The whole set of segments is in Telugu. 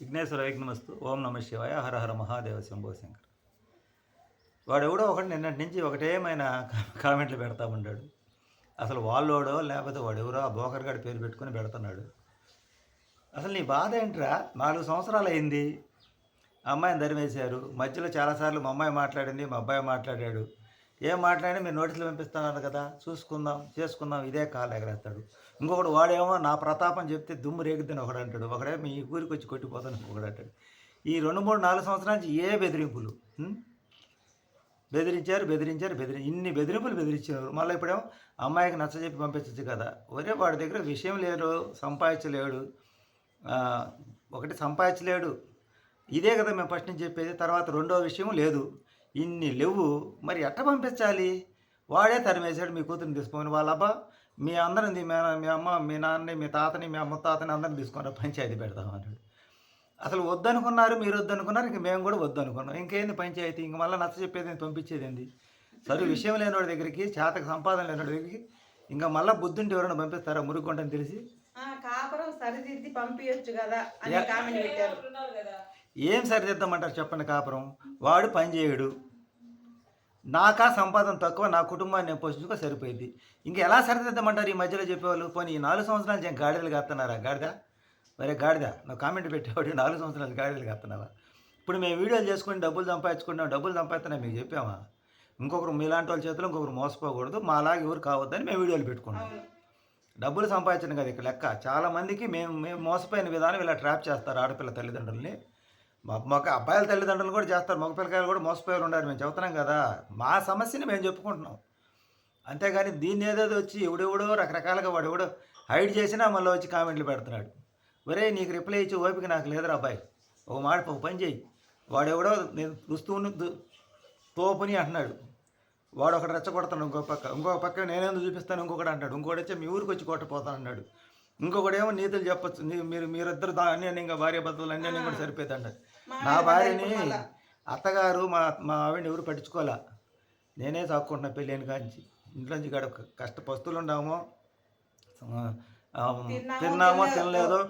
విఘ్నేశ్వర విఘ్నమస్తు ఓం నమ శివాయ. హర హర మహాదేవ శంభో శంకర్. వాడెవడో ఒకటి నిన్నటి నుంచి ఒకటేమైన కామెంట్లు పెడతా ఉంటాడు అసలు వాళ్ళోడో లేకపోతే వాడెవరో ఆ బోకర్గాడి పేరు పెట్టుకుని పెడుతున్నాడు. అసలు నీ బాధ ఏంట్రా? నాలుగు సంవత్సరాలు అయింది అమ్మాయిని ధరిమేశారు మధ్యలో చాలాసార్లు మా అమ్మాయి మాట్లాడింది మా అబ్బాయి మాట్లాడాడు. ఏం మాట్లాడినా మీరు నోటీసులు పంపిస్తున్నారు కదా చూసుకుందాం చేసుకుందాం ఇదే కాలు ఎగరేస్తాడు. ఇంకొకడు వాడేమో నా ప్రతాపం చెప్తే దుమ్ము రేగుద్దని ఒకడు అంటాడు. ఒకడే మీ ఊరికి వచ్చి కొట్టిపోతాను ఇంకొకడు అంటాడు. ఈ రెండు మూడు నాలుగు సంవత్సరాల నుంచి ఏ బెదిరింపులు? బెదిరించారు బెదిరించారు బెదిరి ఇన్ని బెదిరింపులు బెదిరించారు మళ్ళీ ఇప్పుడేమో అమ్మాయికి నచ్చజెప్పి పంపించచ్చు కదా. ఒరే వాడి దగ్గర విషయం లేడు సంపాదించలేడు. ఒకటి సంపాదించలేడు. ఇదే కదా మేము ఫస్ట్ నుంచి చెప్పేది. తర్వాత రెండో విషయం లేదు. ఇన్ని లేవు మరి ఎట్ట పంపించాలి? వాడే తరిమేశాడు మీ కూతురుని తీసుకొని వాళ్ళ అబ్బా మీ అందరిని మీ మీ అమ్మ మీ నాన్నని మీ తాతని మీ అమ్మ తాతని అందరిని తీసుకొని పంచాయతీ పెడతాం అన్నాడు. అసలు వద్దనుకున్నారు మీరు వద్దనుకున్నారు ఇంక మేము కూడా వద్దనుకున్నాం. ఇంకేంది పంచాయతీ? ఇంక మళ్ళీ నచ్చ చెప్పేది ఏంది, పంపించేది ఏంది సరే విషయం లేనివాడి దగ్గరికి చేతకు సంపాదన లేనివాడి దగ్గరికి ఇంకా మళ్ళీ బుద్ధుంటే ఎవరైనా పంపిస్తారా? మురుగుంటని తెలిసి. ఆ, కాపురం సరిదిద్ది పంపించచ్చు కదా అని కామెంట్ పెట్టారు. ఏం సరిదిద్దామంటారు చెప్పండి కాపురం? వాడు పని చేయడు. నాకా సంపాదన తక్కువ నా కుటుంబాన్ని నేను పోషించుకో సరిపోయింది. ఇంకా ఎలా సరిదిద్దామంటారు ఈ మధ్యలో చెప్పేవాళ్ళు? పోనీ ఈ నాలుగు సంవత్సరాలు నేను గాడిదలు కడుతున్నారా గాడిద? మరే గాడిద నువ్వు కామెంట్ పెట్టేవాడు నాలుగు సంవత్సరాలు గాడిదలు కడుతున్నావా ఇప్పుడు మేము వీడియోలు చేసుకుని డబ్బులు సంపాదించుకుంటాం డబ్బులు సంపాదిస్తున్నా మీకు చెప్పామా? ఇంకొకరు మీలాంటి వాళ్ళ చేతిలో ఇంకొకరు మోసపోకూడదు మాలాగా ఎవరు కావద్దని మేము వీడియోలు పెట్టుకున్నాం. డబ్బులు సంపాదించడం కదా ఇక్కడ లెక్క. చాలా మందికి మేము మేము మోసపోయిన విధానం ఇలా ట్రాప్ చేస్తారు ఆడపిల్ల తల్లిదండ్రుల్ని. మా మగ అబ్బాయిల తల్లిదండ్రులు కూడా చేస్తారు మగ పిల్లకాయలు కూడా మోసపోయారు ఉండారు మేము చెబుతున్నాం కదా. మా సమస్యని మేము చెప్పుకుంటున్నాం. అంతేగాని దీన్ని ఏదేదో వచ్చి ఎవడెవడో రకరకాలుగా వాడు ఎవడో హైడ్ చేసినా మళ్ళీ వచ్చి కామెంట్లు పెడుతున్నాడు. ఒరే నీకు రిప్లై ఇచ్చి ఓపిక నాకు లేదురా అబ్బాయి. ఒక మాట ఒక పని చేయి వాడెవడో నేను దుస్తువుని తోపుని అంటున్నాడు. వాడు ఒకటి రెచ్చగొడతాడు ఇంకో పక్క. ఇంకో పక్క నేనేందుకు చూపిస్తాను? ఇంకొకటి అంటాడు. ఇంకోటి వచ్చి మీ ఊరికి వచ్చి కొట్టపోతాను అన్నాడు. ఇంకొకడేమో నీతులు చెప్పొచ్చు. మీరు మీరిద్దరు దా అన్యాన్యంగా భార్య భర్తలు అన్యాన్యం కూడా సరిపోతుంది నా భార్యని అత్తగారు మా మా ఆవిడని ఎవరు పట్టించుకోవాలా నేనే సాక్కుంటున్నా పెళ్ళైన కాంచి. ఇంట్లోంచి గడ కష్ట పస్తులు ఉన్నామో తిన్నామో తినలేదో.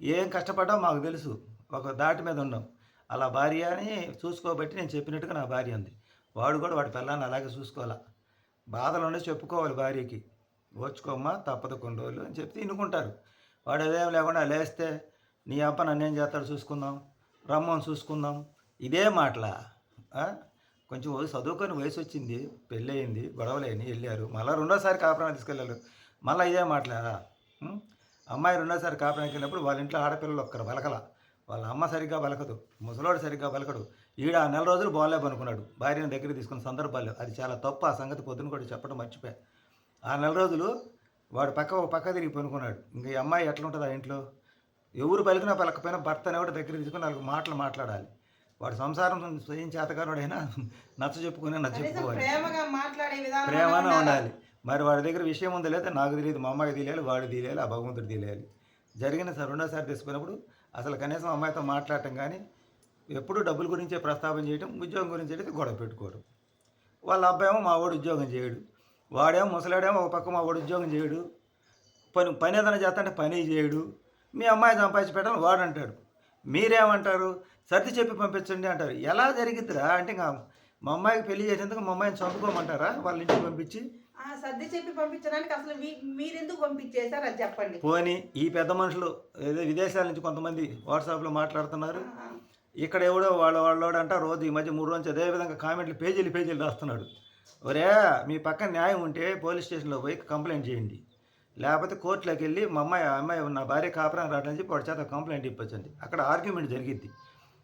ఏం కష్టపడ్డా మాకు తెలుసు. ఒక దాటి మీద ఉన్నాం అలా భార్య అని చూసుకోబట్టి నేను చెప్పినట్టుగా నా భార్య ఉంది. వాడు కూడా వాడి పిల్లాన్ని అలాగే చూసుకోవాలా. బాధలు ఉండే చెప్పుకోవాలి భార్యకి. ఓర్చుకోమ్మా తప్పదు కొన్ని రోజులు అని చెప్తే ఇనుకుంటారు. వాడు అదేం లేకుండా లేస్తే నీ అప్ప నన్ను ఏం చేస్తాడు చూసుకుందాం. రమ్మని చూసుకుందాం. ఇదే మాటల? కొంచెం చదువుకొని వయసు వచ్చింది పెళ్ళయింది గొడవలేని వెళ్ళారు. మళ్ళీ రెండోసారి కాపురానికి తీసుకెళ్ళారు. మళ్ళీ ఇదే మాట్లాడా అమ్మాయి రెండోసారి కాపురానికి వెళ్ళినప్పుడు వాళ్ళ ఇంట్లో ఆడపిల్లలు ఒక్కరు బలకల. వాళ్ళ అమ్మ సరిగ్గా బలకదు ముసలోడు సరిగ్గా బలకడు. ఈడ నెల రోజులు బాగాలేపు అనుకున్నాడు. భార్యను దగ్గర తీసుకున్న సందర్భాలు అది చాలా తప్పు. ఆ సంగతి పొద్దున కూడా చెప్పడం మర్చిపోయా. ఆ నెల రోజులు వాడు పక్క ఒక పక్క తిరిగి పనుకున్నాడు. ఇంకా ఈ అమ్మాయి ఎట్లా ఉంటుంది ఆ ఇంట్లో? ఎవరు పలికినా పలకపోయినా భర్త అనేవాడు దగ్గర తీసుకుని నాలుగు మాటలు మాట్లాడాలి. వాడు సంసారం స్వయం చేతగానుడైనా నచ్చ చెప్పుకుని నచ్చ చెప్పుకోవాలి. ప్రేమగా ఉండాలి? మరి వాడి దగ్గర విషయం ఉందో లేదా? నాకు తెలియదు. మా అమ్మాయికి తెలియాలి వాడు తెలియాలి ఆ భగవంతుడు తెలియాలి. జరిగిన సార్ రెండోసారి తీసుకున్నప్పుడు అసలు కనీసం అమ్మాయితో మాట్లాడటం కానీ ఎప్పుడు డబ్బుల గురించే ప్రస్తావన చేయడం ఉద్యోగం గురించి అయితే గొడవ పెట్టుకోవడం. వాళ్ళ అబ్బాయేమో మా వాడు ఉద్యోగం చేయడు. వాడేమో ముసలాడేమో ఒక పక్క మా వాడు ఉద్యోగం చేయడు. పని పని ఏదైనా చేస్తాంటే పని చేయడు. మీ అమ్మాయి సంపాదించి పెట్టాలని వాడు అంటాడు. మీరేమంటారు? సర్ది చెప్పి పంపించండి అంటారు. ఎలా జరిగిద్దిరా? అంటే ఇంకా మా అమ్మాయికి పెళ్ళి చేసేందుకు మా అమ్మాయిని చదువుకోమంటారా వాళ్ళ ఇంటికి పంపించి? ఆ, సర్ది చెప్పి పంపించడానికి అసలు మీ- మీరెందుకు పంపించేశారు అది చెప్పండి. పోని ఈ పెద్ద మనుషులు ఏదో విదేశాల నుంచి కొంతమంది వాట్సాప్లో మాట్లాడుతున్నారు. ఇక్కడ ఎవడో వాళ్ళ వాళ్ళోడు అంట రోజు ఈ మధ్య మూడు రోజు అదే విధంగా కామెంట్లు పేజీలు పేజీలు రాస్తున్నాడు ఒరే మీ పక్కన న్యాయం ఉంటే పోలీస్ స్టేషన్లో పోయి కంప్లైంట్ చేయండి. లేకపోతే కోర్టులోకి వెళ్ళి మా అమ్మాయి ఆ అమ్మాయి నా భార్య కాపురం రావడం చెప్పి వాడి చేత కంప్లైంట్ ఇప్పించండి అక్కడ ఆర్గ్యుమెంట్ జరిగింది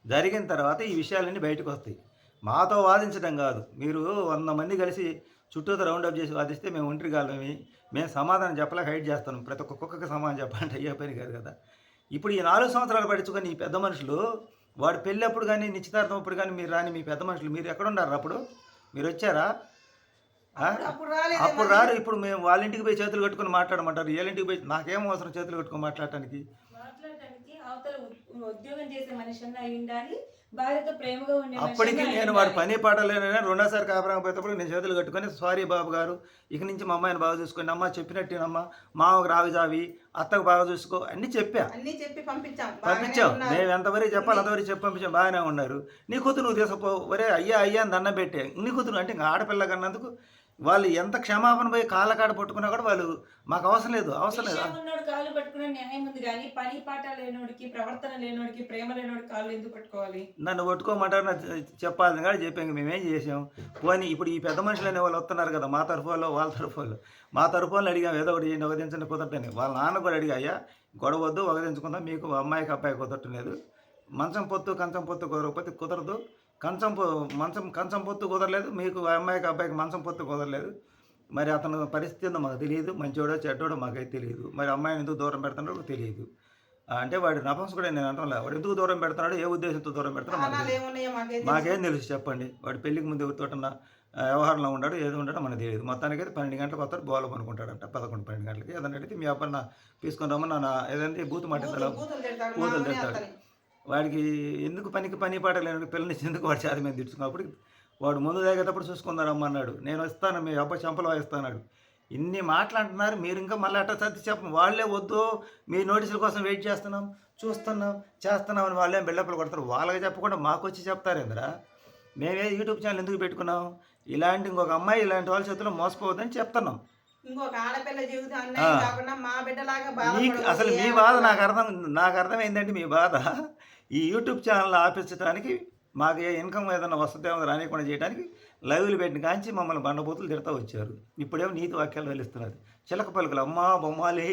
జరిగిన తర్వాత ఈ విషయాలన్నీ బయటకు వస్తాయి. మాతో వాదించడం కాదు. మీరు వంద మంది కలిసి చుట్టూతో రౌండ్ అప్ చేసి వాదిస్తే మేము ఒంటరి కాలమే? మేము సమాధానం చెప్పలేక హైట్ చేస్తాను ప్రతి ఒక్క కుక్కకి సమాధానం చెప్పాలంటే అయ్యే పని కాదు కదా. ఇప్పుడు ఈ నాలుగు సంవత్సరాలు పడుచుకొని ఈ పెద్ద మనుషులు వాడు పెళ్ళప్పుడు కానీ నిశ్చితార్థం అప్పుడు కానీ మీరు రాని మీ పెద్ద మనుషులు మీరు ఎక్కడ ఉన్నారు అప్పుడు? మీరు వచ్చారా? అప్పుడు రారు. ఇప్పుడు మేము వాళ్ళ ఇంటికి పోయి చేతులు కట్టుకొని మాట్లాడమంటారు. వీళ్ళ ఇంటికి పోయి నాకేం అవసరం చేతులు కట్టుకొని మాట్లాడటానికి? మాట్లాడటానికి అవతల ఉ- ఉద్యోగం చేసే మనిషి అన్న అయి ఉండాలి భార్యతో ప్రేమగా ఉండే మనిషి అప్పటికి నేను వాడు. పని పాట లేని రెండోసారి కాపురం పోయేటప్పుడు నేను చేతులు కట్టుకొని సారీ బాబు గారు ఇక నుంచి మా అమ్మాయిని బాగా చూసుకోండి. అమ్మ చెప్పినట్టేనమ్మా మామకు రావిజావి అత్తకు బాగా చూసుకో. అన్నీ చెప్పా. అన్ని చెప్పి పంపించాం. పంపించాం. మేము ఎంతవరకు చెప్పాలి అంతవరకు చెప్పి పంపించాం. బాగానే ఉన్నారు. నీ కూతురు నువ్వు తీసుకుపో. ఒరే అయ్యా అయ్యా అని దండం పెట్టే. నీ కూతురు అంటే ఇంకా ఆడపిల్ల కన్నందుకు వాళ్ళు ఎంత క్షమాపణ పోయి కాళ్ళ కాడ పట్టుకున్నా కూడా వాళ్ళు మాకు అవసరం లేదు అవసరం లేదు. ఉన్నోడు కాళ్ళు పట్టుకునే న్యాయం ఉంది కానీ పని పాట లేనోడికి ప్రవర్తన లేనోడికి ప్రేమ లేనోడి కాళ్ళు ఎందుకు పట్టుకోవాలి? నన్ను కొట్టుకోమంటారు నాకు చెప్పాలని కూడా చెప్పాం మేమేం చేసాం? పోనీ ఇప్పుడు ఈ పెద్ద మనుషులు అనే వాళ్ళు వస్తున్నారు కదా మా తరఫు వాళ్ళు వాళ్ళ తరఫు వాళ్ళు మా తరఫు వాళ్ళు అడిగాం ఏదో ఒకటి చేయండి ఒకదించండి కుదరటని వాళ్ళ నాన్న కూడా అడిగా అయ్యా గొడవ వద్దు ఒకదించుకుందాం మీకు అమ్మాయికి అబ్బాయి కుదరటం లేదు మంచం పొత్తు కంచం పొత్తు కుదరకపోతే కుదరదు. కంచం పొ మంచం కంచం పొత్తు కుదరలేదు. మీకు అమ్మాయికి అబ్బాయికి మంచం పొత్తు కుదరలేదు. మరి అతను పరిస్థితి ఏందో మాకు తెలియదు. మంచోడో చెడ్డోడో మాకైతే తెలియదు. మరి అమ్మాయిని ఎందుకు దూరం పెడుతున్నాడో తెలియదు. అంటే వాడి నపంసకుడే నేను అంటాం వాడు ఎందుకు దూరం పెడుతున్నాడు ఏ ఉద్దేశంతో దూరం పెడుతున్నాడు మాకు తెలుసు చెప్పండి. వాడు పెళ్ళికి ముందు ఎవరితోటన్నా వ్యవహారంలో ఉంటాడు ఏది ఉంటాడో మనకు తెలియదు. మొత్తానికి అయితే పన్నెండు గంటలకు వస్తాడు బోల పనుకుంటాడంట. పదకొండు పన్నెండు గంటలకి. ఏదన్నా అడిగితే మీ అబ్బాయి తీసుకొని రమ్మని నా ఏదంటే బూతు మాట బూతులు- బూతులు తిడతాడు. వాడికి ఎందుకు పనికి పని పాట లేని పిల్లని ఎందుకు వాడు చేత మీద తిట్టుకున్నప్పుడు వాడు ముందు తాగేటప్పుడు చూసుకుందారమ్మ అన్నాడు నేను వస్తాను మీ అబ్బాయి చంపలు వాయిస్తాడు ఇన్ని మాట్లాడుతున్నారు మీరు ఇంకా మళ్ళీ అట్ట సర్ది చెప్పం. వాళ్ళే వద్దు మీ నోటీసుల కోసం వెయిట్ చేస్తున్నాం చూస్తున్నాం చేస్తున్నాం అని వాళ్ళే బిల్డప్లు కొడతారు? వాళ్ళకి చెప్పకుండా మాకు వచ్చి చెప్తారేంద్రా మేమే యూట్యూబ్ ఛానల్ ఎందుకు పెట్టుకున్నాం? ఇలాంటి ఇంకొక అమ్మాయి ఇలాంటి వాళ్ళ చేతిలో మోసపోవద్దని చెప్తున్నాం. ఇంకొక ఆడపిల్ల జీవితం అన్యాయం ఆ. కాకుండా మా బిడ్డలాగా మీకు బాధపడకూడదు. అసలు మీ బాధ నాకు అర్థం నాకు అర్థమైందంటే మీ బాధ. ఈ యూట్యూబ్ ఛానల్ ఆపించడానికి మాకు ఏ ఇన్కమ్ ఏదైనా వస్తుందేమో రానియకుండా చేయడానికి లైవ్లు పెట్టిన కాంచి మమ్మల్ని బండబూతులు తిడతా వచ్చారు. ఇప్పుడేమో నీతి వాక్యాలు వెలుస్తున్నది చిలక పలుకులు అమ్మా బొమ్మాలి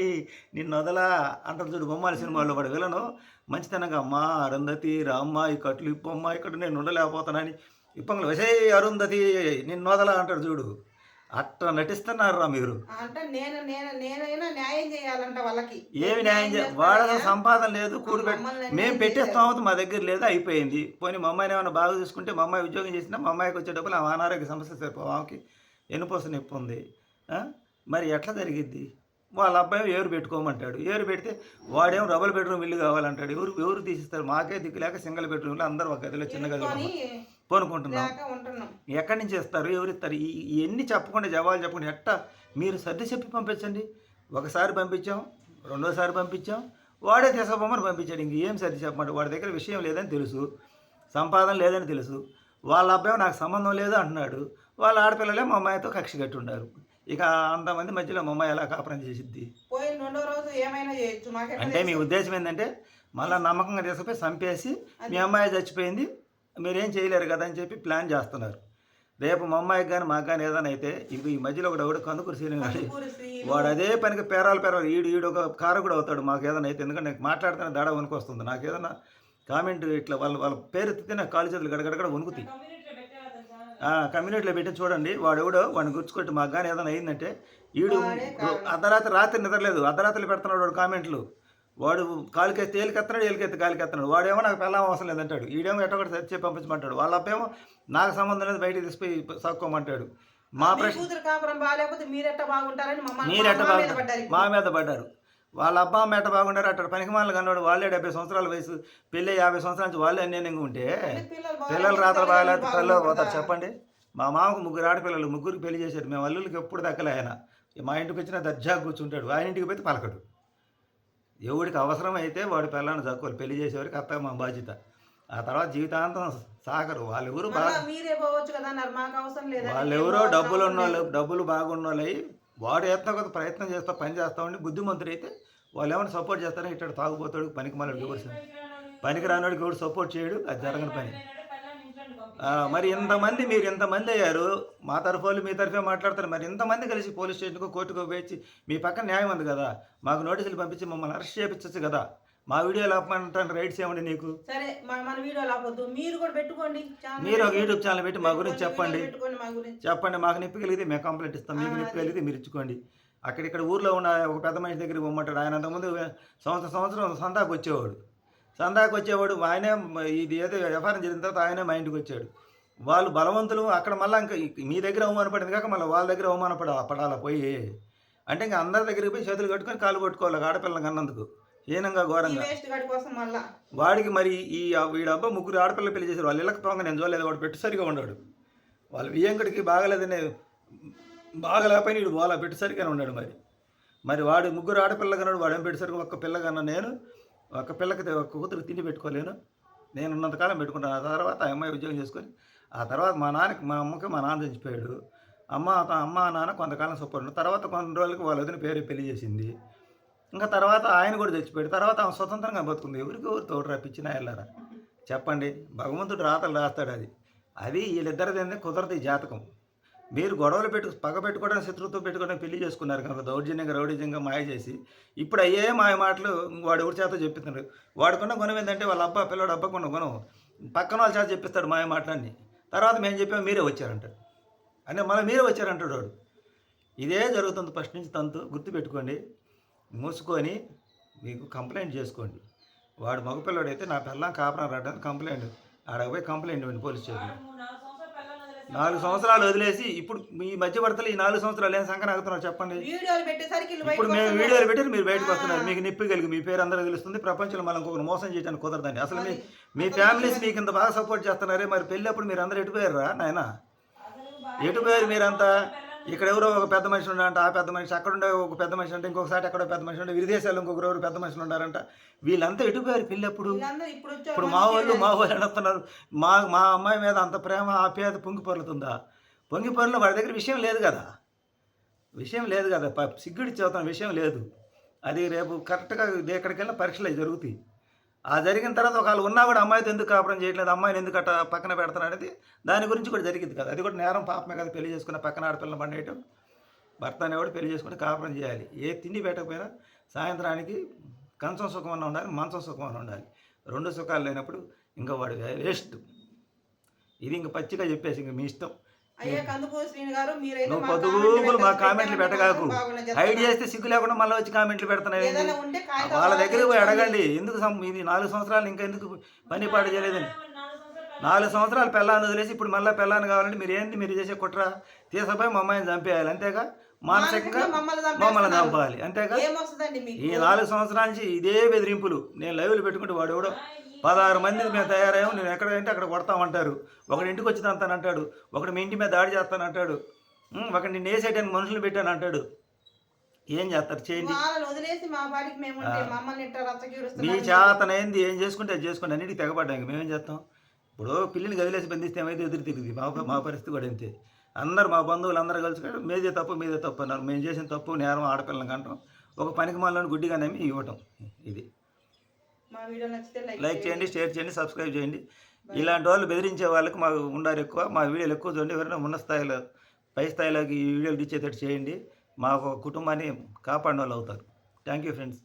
నిన్ను వదలా అంటారు చూడు బొమ్మాలి సినిమాలో వాడు విలను. మంచితనంగా అమ్మా అరుంధతి రామ్మ ఈ కట్లు ఇప్పమ్మా ఇక్కడ నేను ఉండలేకపోతానని ఇప్పంలో వసే అరుంధతి నిన్ను వదలా అంటాడు చూడు. అట్ట నటిస్తున్నారు మీరు. అంటే నేను నేను నేనైనా న్యాయం చేయాలంట వాళ్ళకి. ఏమి న్యాయం? వాడ అసలు సంపాదన లేదు మమ్మల్ని మేము అన్యాయం పెట్టే చేశారు. స్తోమత మా దగ్గర లేదు అయిపోయింది. పోనీ మా అమ్మాయిని ఏమైనా బాగా చూసుకుంటే మా అమ్మాయి ఉద్యోగం చేసినా మా అమ్మాయికి వచ్చే డబ్బులు ఆమె అనారోగ్య సమస్య సరిపో ఆమెకి ఎన్నుపోస నొప్పి ఉంది? మరి ఎట్లా జరిగిద్ది? వాళ్ళ అబ్బాయి ఏరు పెట్టుకోమంటాడు. ఏరు పెడితే వాడేమో డబుల్ బెడ్రూమ్ ఇల్లు కావాలంటాడు. ఎవరు ఎవరు తీసిస్తారు? మాకే దిక్కు లేక సింగిల్ బెడ్రూమ్లో అందరూ ఒక గదిలో చిన్న గదిలో పోనుకుంటున్నాం. ఉంటున్నాం. ఎక్కడి నుంచి ఇస్తారు ఎవరు ఇస్తారు? ఇవన్నీ చెప్పకుండా జవాబులు చెప్పకుండా ఎట్టా మీరు సర్ది చెప్పి పంపించండి. ఒకసారి పంపించాం రెండోసారి పంపించాం వాడే తీసుకుపోమని పంపించాడు. ఇంక ఏం సర్ది చెప్పమంటే వాడి దగ్గర విషయం లేదని తెలుసు సంపాదన లేదని తెలుసు. వాళ్ళ అబ్బాయి నాకు సంబంధం లేదు అంటున్నాడు. వాళ్ళ ఆడపిల్లలే మా అమ్మాయితో కక్ష కట్టి ఉన్నారు. ఇక అంతమంది మధ్యలో మా అమ్మాయి ఎలా కాపురం చేసిద్ది? అంటే మీ? ఉద్దేశం ఏంటంటే మళ్ళీ నమ్మకంగా తీసుకుపోయి చంపేసి మీ అమ్మాయి చచ్చిపోయింది. మీరేం చేయలేరు కదా అని చెప్పి ప్లాన్ చేస్తున్నారు. రేపు మా అమ్మాయికి కానీ మాకు కానీ ఏదైనా అయితే ఇప్పుడు ఈ మధ్యలో ఒకడు ఎవడు కందుకూరు శ్రీలు, వాడు అదే పనికి పేరాలు పేరాలు ఈడు ఈడు ఒక కారు కూడా అవుతాడు మాకు ఏదైనా అయితే. ఎందుకంటే నాకు మాట్లాడితేనే దాడ వణుకొస్తుంది నాకు ఏదైనా కామెంట్ ఇట్లా వాళ్ళ వాళ్ళ పేరు ఎత్తితే నాకు కాలు చేతులు గడగడగడ వణుకుతాయి. కమ్యూనిటీలో పెట్టి చూడండి. వాడు ఎవడో వాడిని గుర్చుకొట్టి మాకు కానీ ఏదైనా అయిందంటే ఈడు. అర్ధరాత్రి రాత్రి నిద్రలేదు. అర్ధరాత్రి పెడుతున్నాడు వాడు కామెంట్లు. వాడు కాలుకెత్తి ఏలికెత్తున్నాడు ఏలికెత్తి కాలుకెత్తున్నాడు వాడేమో నాకు పెళ్ళం అవసరం లేదంటాడు. ఈడేమో ఎట్ట ఒకటి తెచ్చి పంపించమంటాడు. వాళ్ళ అబ్బేమో నాకు సంబంధం లేదు బయటికి తీసిపోయి సక్కోమంటాడు. మా ప్రశ్న మీరెట్ట బాగుంటారని మా మీద బాగుంటారు? పడ్డారు వాళ్ళ అబ్బా ఎట్ట బాగుండారు? అట్ట పనికి మాలను కన్నాడు వాళ్ళే డెబ్బై సంవత్సరాల వయసు పెళ్ళి యాభై సంవత్సరాల నుంచి వాళ్ళే అన్యాయంగా ఉంటే పిల్లలు రాత్రి బాగాలేకపోతే పిల్లలు పోతారు? చెప్పండి. మా మామకు ముగ్గురు ఆడపిల్లలు ముగ్గురికి పెళ్ళి చేశారు. మేము అల్లులకి ఎప్పుడు దక్కలే ఆయన. మా ఇంటికి వచ్చిన దర్జా కూర్చుంటాడు. ఆయన ఇంటికి పోతే పలకడు. ఎవడికి అవసరం అయితే వాడి పిల్లని చక్కువాలి పెళ్ళి చేసేవారికి అత్త మా బాధ్యత. ఆ తర్వాత జీవితాంతం సాగరు. వాళ్ళెవరు బాగా మళ్ళా మీరే పోవచ్చు కదా అన్నారు. మాకు అవసరం లేదు? వాళ్ళెవరో డబ్బులు ఉన్నోళ్ళు డబ్బులు బాగున్న వాళ్ళు అయ్యి వాడు ఎంతో కొంత ప్రయత్నం చేస్తా పని చేస్తా ఉండి బుద్ధిమంతుడు అయితే వాళ్ళు ఏమైనా సపోర్ట్ చేస్తారో ఇట్లా తాగుపోతాడు పనికి మళ్ళీ ఎవరు పనికి రానోడికి ఎవడు సపోర్ట్ చేయడు అది జరగని పని పెళ్ళాన్ని ఇంట్లో పంపించారు. ఆ, మరి ఇంతమంది మీరు ఇంతమంది అయ్యారు మా తరఫు వాళ్ళు మీ తరఫే మాట్లాడతారు మరి ఇంతమంది కలిసి పోలీస్ స్టేషన్కు కోర్టుకు వేచి మీ పక్కన న్యాయం ఉంది కదా? మాకు నోటీసులు పంపించి మమ్మల్ని అరెస్ట్ చేయించచ్చు కదా? మా వీడియోలు ఆపమంటాను రైట్స్ ఏమండి నీకు? సరే మన వీడియోలు ఆపొద్దు. మీరు కూడా పెట్టుకోండి. మీరు ఒక యూట్యూబ్ ఛానల్ పెట్టి మా గురించి చెప్పండి. వీడియో చెప్పండి మాకు నిప్పి కలిగితే మేము కంప్లైంట్ ఇస్తాం. మీకు నిప్పి. కలిగితే మీరు ఇచ్చుకోండి. అక్కడిక్కడ ఊర్లో ఉన్న ఒక పెద్ద మనిషి దగ్గరికి పోమంటాడు. ఆయన అంతకుముందు సంవత్సరం సంవత్సరం సందాకు వచ్చేవాడు. సందాకు వచ్చేవాడు ఆయనే ఇది ఏదో వ్యవహారం జరిగిన తర్వాత ఆయనే మా ఇంటికి వచ్చాడు. వాళ్ళు బలవంతులు అక్కడ మళ్ళీ ఇంకా మీ దగ్గర అవమానపడింది కాక మళ్ళీ వాళ్ళ దగ్గర అవమానపడ పడాలా పోయి? అంటే ఇంకా అందరి దగ్గరికి పోయి చేతులు కట్టుకొని కాలు పట్టుకోవాలి ఆడపిల్లని కన్నందుకు హీనంగా ఈ ఘోరంగా వాడికి మరి ఈ వీడి అబ్బా ముగ్గురు ఆడపిల్ల పెళ్ళి చేశారు. వాళ్ళు ఇళ్ళకి పోగా నేను చూడలేదు వాడు పెట్టు సరిగా ఉన్నాడు. వాళ్ళ వియ్యంకుడికి బాగలేదని బాగలేకపోయినా వీడు బాగా పెట్టు సరిగానే ఉన్నాడు మరి. మరి వాడు ముగ్గురు ఆడపిల్ల కన్నాడు వాడు ఏం పెట్టేసరికి ఒక్క పిల్ల కన్నా నేను ఒక పిల్లకి ఒక కూతురు తిండి పెట్టుకోలేను. నేను ఉన్నంతకాలం పెట్టుకుంటాను. ఆ తర్వాత ఆ అమ్మాయి ఉద్యోగం చేసుకొని ఆ తర్వాత మా నాన్నకి మా అమ్మకి మా నాన్న చచ్చిపోయాడు అమ్మ అమ్మ నాన్న కొంతకాలం సపోర్ట్ తర్వాత కొన్ని రోజులకి వాళ్ళ వదిన పేరు పెళ్ళి చేసింది. ఇంకా తర్వాత ఆయన కూడా చచ్చిపోయాడు. తర్వాత ఆమె స్వతంత్రంగా బతుకుంది. ఎవరికి ఎవరు తోడు రప్పించినా వెళ్ళారా చెప్పండి. భగవంతుడు రాతలు రాస్తాడు అది. అది వీళ్ళిద్దరిది కుదరదు ఈ జాతకం. మీరు గొడవలు పెట్టు పగ పెట్టుకోవడం శత్రుత్వం పెట్టుకోవడం పెళ్ళి చేసుకున్నారు కనుక దౌర్జన్యంగా రౌడిజంగా మాయ చేసి ఇప్పుడు అయ్యే మాయ మాటలు వాడు ఎవరి చేత చెప్పిస్తున్నారు వాడుకున్న గుణం ఏంటంటే వాళ్ళ అబ్బా పిల్లడు అబ్బకున్న గుణం. పక్కన వాళ్ళ చేత చెప్పిస్తాడు మాయ మాటలన్నీ. తర్వాత మేము చెప్పాము మీరే వచ్చారంటాడు అంటే మళ్ళీ మీరే వచ్చారంటాడు వాడు. ఇదే జరుగుతుంది ఫస్ట్ నుంచి తంతు గుర్తుపెట్టుకోండి. మూసుకొని మీకు కంప్లైంట్ చేసుకోండి. వాడు మగపిల్లడైతే నా పిల్లం కాపురం రావడానికి కంప్లైంట్. ఆడకపోయి కంప్లైంట్ ఇవ్వండి పోలీస్ స్టేషన్ నాలుగు సంవత్సరాలు వదిలేసి ఇప్పుడు మీ మధ్య భర్తలు ఈ నాలుగు సంవత్సరాలు ఏం సంఖ్య ఆగుతున్నారు చెప్పండి వీడియోలు పెట్టేసరికి వీళ్ళు ఇప్పుడు బయటకు మేము వస్తున్నారు. వీడియోలు పెట్టి మీరు బయటకు వస్తున్నారు. మీకు నిప్పి కలిగి మీ పేరు అందరూ తెలుస్తుంది ప్రపంచంలో మనం ఇంకొకరు మోసం చేయడానికి కుదరదండి అసలు మీ. మీ ఫ్యామిలీస్ మీకు ఇంత బాగా సపోర్ట్ చేస్తున్నారే మరి పెళ్ళి అప్పుడు మీరు అందరూ ఎటుపోయారా నాయన అసలు భార్య ఎటు పోయారు మీరంతా ఇక్కడ ఎవరో ఒక పెద్ద మనిషి ఉన్నారంట ఆ పెద్ద మనిషి అక్కడ ఉండే ఒక పెద్ద మనిషి అంటే ఇంకొకసారి అక్కడ పెద్ద మనిషి ఉంటే విదేశాల్లో ఇంకొకరు ఎవరు పెద్ద మనుషులు ఉన్నారంట వీళ్ళంతా ఎటు పోయారు పెళ్ళి అప్పుడు వీళ్ళందరూ ఇప్పుడు మా వాళ్ళు. మా వాళ్ళు అడుగుతున్నారు మా మా అమ్మాయి మీద అంత ప్రేమ ఆప్యాయత పొంగి పొరులుతుందా? పొంగి పొరలు వాడి దగ్గర విషయం లేదు కదా. విషయం లేదు కదా సిగ్గుడి చదువుతున్న విషయం లేదు. అది రేపు కరెక్ట్గా ఎక్కడికి వెళ్ళినా పరీక్షలు అవి జరుగుతాయి. ఆ జరిగిన తర్వాత ఒకవేళ ఉన్నా కూడా అమ్మాయితో ఎందుకు కాపురం చేయట్లేదు? అమ్మాయిని ఎందుకు అట్ట పక్కన పెడతాను అనేది దాని గురించి కూడా జరిగింది కదా. అది కూడా నేరం పాపమే కదా పెళ్ళి చేసుకున్న పక్కన ఆడపిల్లని పండేయటం. భర్త అనేవాడు పెళ్ళి చేసుకుని కాపురం చేయాలి. ఏ తిండి పెట్టకపోయినా సాయంత్రానికి కంచం సుఖమని ఉండాలి మంచం సుఖం ఉండాలి. రెండు సుఖాలు లేనప్పుడు ఇంకా వాడు వేస్ట్. ఇది ఇంక పచ్చిగా చెప్పేసి ఇంక మీ ఇష్టం. అయ్యా కందుకూరు శ్రీని గారు మీరైతే నువ్వు మా పొద్దుగూకులు మా కామెంట్లు పెట్టగాకు. హైడ్. చేస్తే సిగ్గు లేకుండా మళ్ళీ వచ్చి కామెంట్లు పెడుతున్నాయి ఏదైనా ఉంటే కాగితాలు వాళ్ళ దగ్గరికి పోయి. అడగండి. ఎందుకు సం- ఇది నాలుగు సంవత్సరాలు ఇంకా ఎందుకు పని పాటు చేయలేదని? నాలుగు సంవత్సరాలు పెళ్ళాన్ని వదిలేసి ఇప్పుడు మళ్ళీ పెళ్ళాన్ని కావాలంటే మీరు ఏంటి మీరు చేసే కుట్ర? తీసపోయి మా అమ్మాయిని చంపేయాలి అంతేగా? మానసికంగా మానసికంగా మమ్మల్ని. చంపాలి అంతేగా? ఏమొస్తుందండి మీకు? ఈ నాలుగు సంవత్సరాల నుంచి ఇదే బెదిరింపులు. నేను లైవ్లు పెట్టుకుంటే వాడు ఎవడో పదహారు మంది మేము తయారయ్యాము. నేను ఎక్కడంటే అక్కడ కొడతామంటారు. ఒకటి ఇంటికి వచ్చి అంటానంటాడు ఒకటి మీ ఇంటి మీద దాడి చేస్తానంటాడు ఒకటి నిన్ను వేసేయడానికి మనుషులు పెట్టాను అంటాడు. ఏం చేస్తారు? చేయండి. మా చేతనైంది. ఏం చేసుకుంటే అది చేసుకోండి అన్నిటికి తెగబడ్డాం మేమేం చేస్తాం? ఇప్పుడు పిల్లిని గదిలేసి బంధిస్తే ఏమైతే ఎదురు తిరిగింది మా మా పరిస్థితి కూడా అంతే. అందరు మా బంధువులు అందరూ కలిసి మీదే తప్పు మీదే తప్పు అన్నారు. మేము చేసిన తప్పు నేరం ఆడపిల్లని కంటాం. ఒక పనికి మాలని గుడ్డిగా నమ్మి ఇవ్వటం. ఇది. మా వీడియో నచ్చితే లైక్ చేయండి షేర్ చేయండి సబ్స్క్రైబ్ చేయండి. ఇలాంటి వాళ్ళు బెదిరించే వాళ్ళకి మాకు ఉండాలి ఎక్కువ. మా వీడియోలు ఎక్కువ చూడండి. ఎవరైనా ఉన్న స్థాయిలో పై స్థాయిలోకి ఈ వీడియోలు ఇచ్చేటట్టు చేయండి. మా కుటుంబాన్ని కాపాడిన వాళ్ళు అవుతారు. Thank you friends